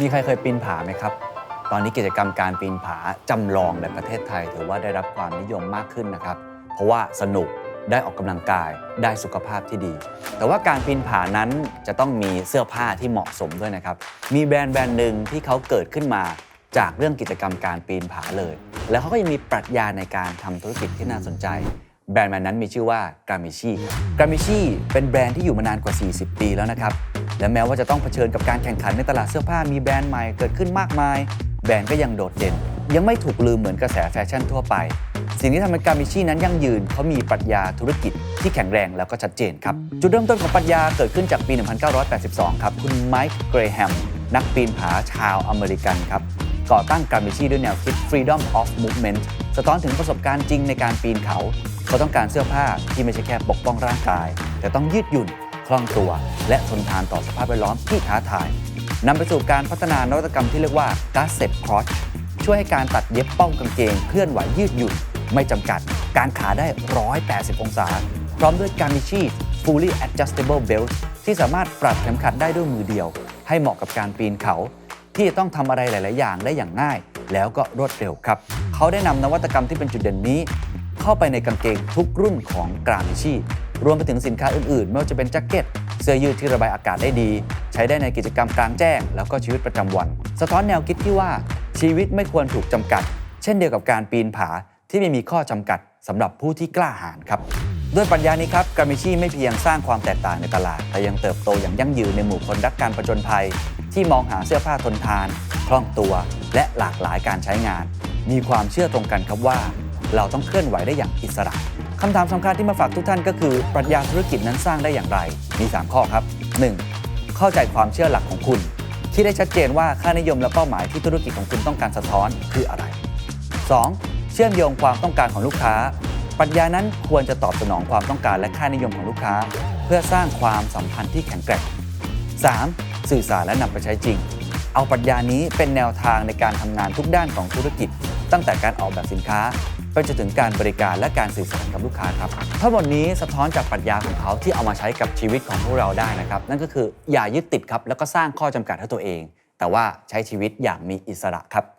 มีใครเคยปีนผาไหมครับ ตอนนี้กิจกรรมการปีนผาจำลองในประเทศไทย ถือว่าได้รับความนิยมมากขึ้นนะครับ เพราะว่าสนุกได้ออกกำลังกายได้สุขภาพที่ดี แต่ว่าการปีนผานั้นจะต้องมีเสื้อผ้าที่เหมาะสมด้วยนะครับ มีแบรนด์แบรนด์หนึ่งที่เขาเกิดขึ้นมาจากเรื่องกิจกรรมการปีนผาเลย แล้วเขาก็ยังมีปรัชญาในการทำธุรกิจที่น่าสนใจ แบรนด์แบรนด์นั้นมีชื่อว่ากามิชีกามิชีเป็นแบรนด์ที่อยู่มานานกว่า 40 ปีแล้วนะครับ และแม้ว่าจะต้องเผชิญกับการแข่งขันในตลาดเสื้อผ้ามีแบรนด์ใหม่เกิดขึ้นมากมาย แบรนด์ก็ยังโดดเด่น ยังไม่ถูกลืมเหมือนกระแสแฟชั่นทั่วไป สิ่งที่ทำให้การมิชีนั้นยั่งยืนเขามีปรัชญาธุรกิจที่แข็งแรงแล้วก็ชัดเจนครับ จุดเริ่มต้นของปรัชญาเกิดขึ้นจากปี 1982 ครับ คุณไมค์เกรแฮมนักปีนผาชาวอเมริกันครับก่อตั้งการมิชีด้วยแนวคิด Freedom of Movement สะท้อนถึงประสบการณ์จริงในการปีนเขา เขาต้องการเสื้อผ้าที่ไม่ใช่แค่ปกป้องร่างกาย แต่ต้องยืดหยุ่น คล่องตัว และทนทานต่อสภาพแวดล้อมที่ท้าทายนำไปสู่การพัฒนานวัตกรรมที่เรียกว่า g a s s e t Crotch ช่วยให้การตัดเย็บป้องกางเกงเคลื่อนไหวยืดหยุ่นไม่จำกัด การขาได้ 180 องศา พร้อมด้วย Gamichi Fully Adjustable Belt ที่สามารถปรับเข็มขัดได้ด้วยมือเดียว ให้เหมาะกับการปีนเขา ที่จะต้องทำอะไรหลาย ๆ อย่างได้อย่างง่าย แล้วก็รวดเร็วครับ เขาได้นำนวัตกรรมที่เป็นจุดเด่นนี้ เข้าไปในกางเกงทุกรุ่นของกรามิชี รวมไปถึงสินค้าอื่นๆ ไม่ว่าจะเป็นแจ็คเก็ต เสื้อยืดที่ระบายอากาศได้ดี ใช้ได้ในกิจกรรมกลางแจ้ง แล้วก็ชีวิตประจำวัน สะท้อนแนวคิดที่ว่าชีวิตไม่ควรถูกจำกัด เช่นเดียวกับการปีนผาที่ไม่มีข้อจำกัดสำหรับผู้ที่กล้าหาญครับด้วยปรัชญานี้ครับกามิชีไม่เพียงสร้างความแตกต่างในตลาด แต่ยังเติบโตอย่างยั่งยืนในหมู่คนรักการประจนภัย ที่มองหาเสื้อผ้าทนทาน คล่องตัว และหลากหลายการใช้งาน มีความเชื่อตรงกันครับว่า เราต้องเคลื่อนไหวได้อย่างอิสระ คำถามสำคัญที่มาฝากทุกท่านก็คือ ปรัชญาธุรกิจนั้นสร้างได้อย่างไร มี 3 ข้อครับ 1. เข้าใจความเชื่อหลักของคุณที่ได้ชัดเจนว่าค่านิยมและเป้าหมายที่ธุรกิจของคุณต้องการสะท้อนคืออะไร 2. เชื่อมโยงความต้องการของลูกค้า ปรัชญานั้นควรจะตอบสนองความต้องการและค่านิยมของลูกค้า เพื่อสร้างความสัมพันธ์ที่แข็งแกร่ง 3. สื่อสารและนำไปใช้จริง เอาปรัชญานี้เป็นแนวทางในการทำงานทุกด้านของธุรกิจ ตั้งแต่การออกแบบสินค้า ไปจนถึงการบริการและการสื่อสารกับลูกค้าครับทั้งหมดนี้สะท้อนจากปรัชญาของเขาที่เอามาใช้กับชีวิตของพวกเราได้นะครับ นั่นก็คืออย่ายึดติดครับแล้วก็สร้างข้อจำกัดให้ตัวเอง แต่ว่าใช้ชีวิตอย่างมีอิสระครับ